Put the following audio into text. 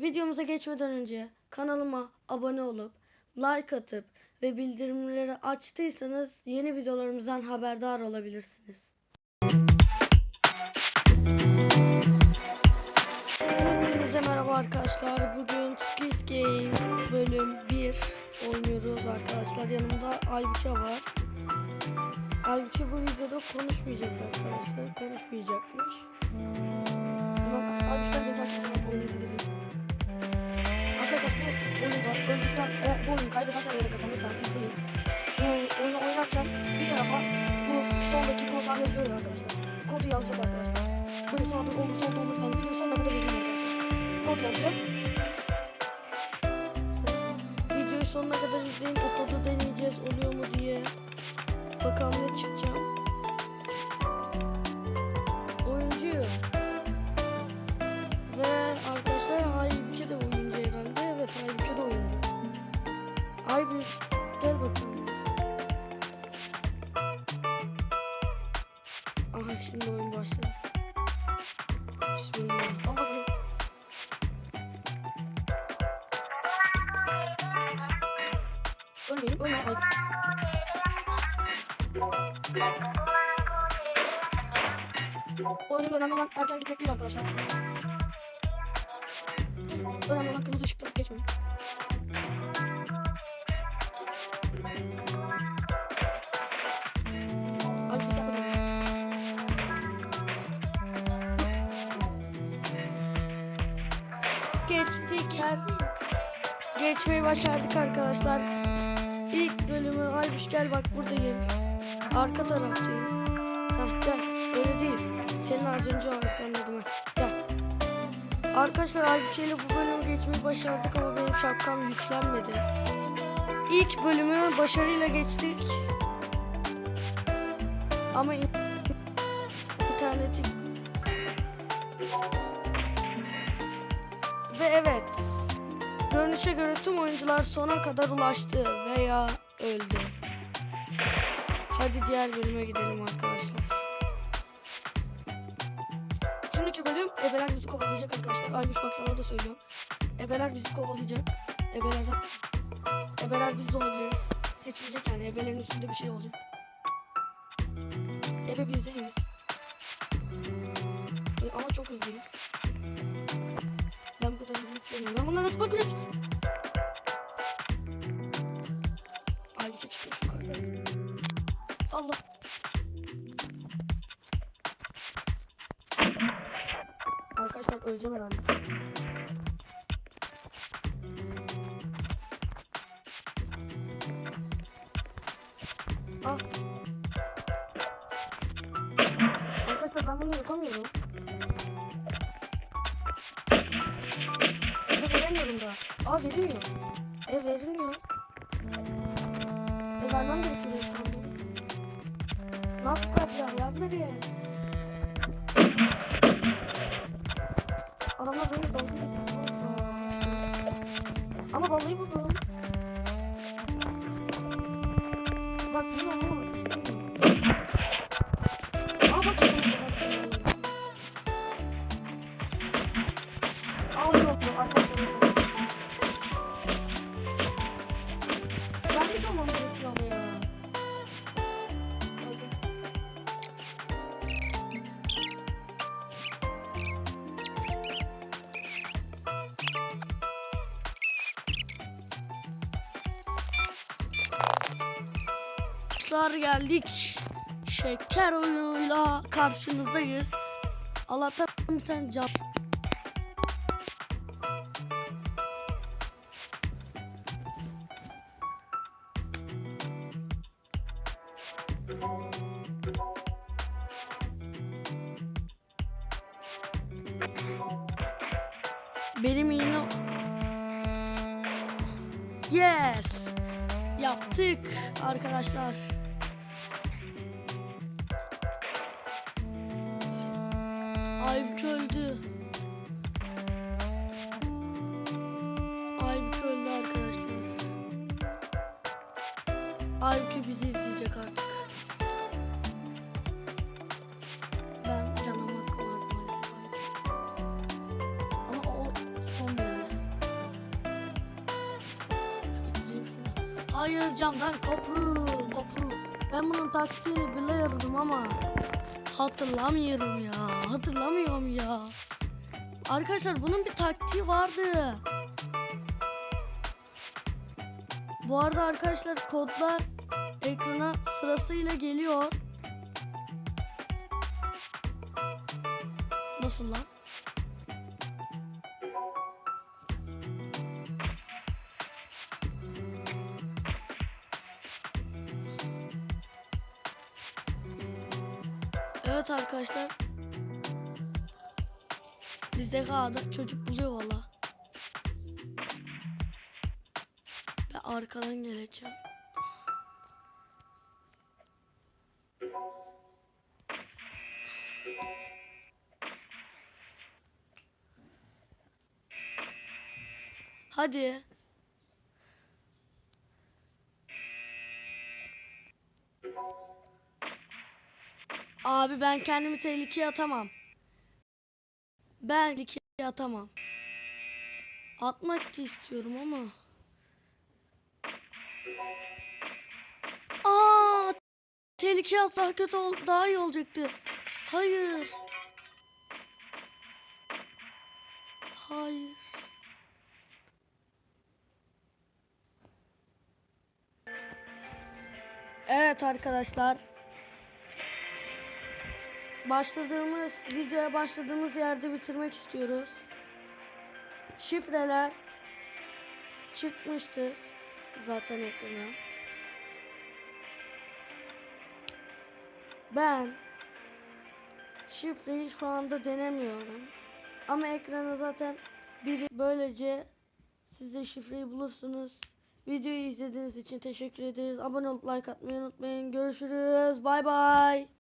Videomuza geçmeden önce kanalıma abone olup like atıp ve bildirimleri açtıysanız yeni videolarımızdan haberdar olabilirsiniz. Hepinize merhaba arkadaşlar. Bugün Squid Game bölüm 1 oynuyoruz arkadaşlar. Yanımda Aybüke var. Aybüke bu videoda konuşmayacak arkadaşlar. Konuşmayacakmış. Aybüke takip edin. Oyunu Öldükten, eğer bu oyunu kaybedersen ya da izleyin. Bu oyunu oynarken bir tarafa bu soldaki kodlar yazıyor ya arkadaşlar. Kodu yazacak arkadaşlar. Böyle sağda olur solda olur. Yani video sonuna kadar izleyin arkadaşlar. Kod yazacağız. Videoyu sonuna kadar izleyin. O kodu deneyeceğiz oluyor mu diye. Bakalım ne çıkacak. Aha şimdi oyun başladı. Bismillah. Ölmeyin, ölme Aybüş. Oyunun önemli olan erken gitmek değil arkadaşlar. Önemli olan kırmızı ışıkta geçmemek. Her Geçmeyi başardık arkadaşlar. İlk bölümü Aybuş gel bak buradayım. Arka taraftayım. Heh gel. Öyle değil. Senin az önce arkandadım ha. Gel. Arkadaşlar Aybüke ile bu bölümü geçmeyi başardık ama benim şapkam yüklenmedi. İlk bölümü başarıyla geçtik. Ama in- ve evet görünüşe göre tüm oyuncular sona kadar ulaştı veya öldü. Hadi diğer bölüme gidelim arkadaşlar. Şimdiki bölüm ebeler bizi kovalayacak arkadaşlar. Aymış bak sana da söylüyorum. Ebeler bizi kovalayacak. Ebelerden Ebeler biz de olabiliriz. Seçilecek yani ebelerin üstünde bir şey olacak. Ebe biz değiliz. E, Ama çok hızlıyız. Sevmiyorum. Ben bunlara nasıl bakacağım? Aybüke çıkmış yukarıda. Allah. Arkadaşlar öleceğim herhalde. Ah. Arkadaşlar ben bunu yapamıyorum. Ben veremiyorum da. Aa veriliyor. E verilmiyor. E vermem gerekiyor sandım. Ne yapacağım? Yardım edin. Adamlar beni dalga. Ama vallahi buldum. Bak ama. Arkadaşlar geldik. Şeker oyunuyla karşınızdayız. Allah'tan bir tane can. Benim yine Yes. Yaptık arkadaşlar. Aybük öldü. Aybük öldü arkadaşlar. Aybük bizi izleyecek artık. Ben canamak olan maalesef Ama o son bir yana. Hayır camdan kopru kopru. Ben bunun taktiğini biliyordum ama hatırlamıyorum ya. Hatırlamıyorum ya. Arkadaşlar bunun bir taktiği vardı. Bu arada arkadaşlar kodlar ekrana sırasıyla geliyor. Nasıl lan? Evet arkadaşlar. Bizde kağıda çocuk buluyor valla. Ben arkadan geleceğim. Hadi. Abi ben kendimi tehlikeye atamam. Ben tehlikeye atamam. Atmak da istiyorum ama. Aa! Tehlikeye atsak kötü ol daha iyi olacaktı. Hayır. Hayır. Evet arkadaşlar. Başladığımız videoya başladığımız yerde bitirmek istiyoruz. Şifreler çıkmıştır zaten ekrana. Ben şifreyi şu anda denemiyorum. Ama ekrana zaten biri böylece siz de şifreyi bulursunuz. Videoyu izlediğiniz için teşekkür ederiz. Abone olup like atmayı unutmayın. Görüşürüz. Bay bay.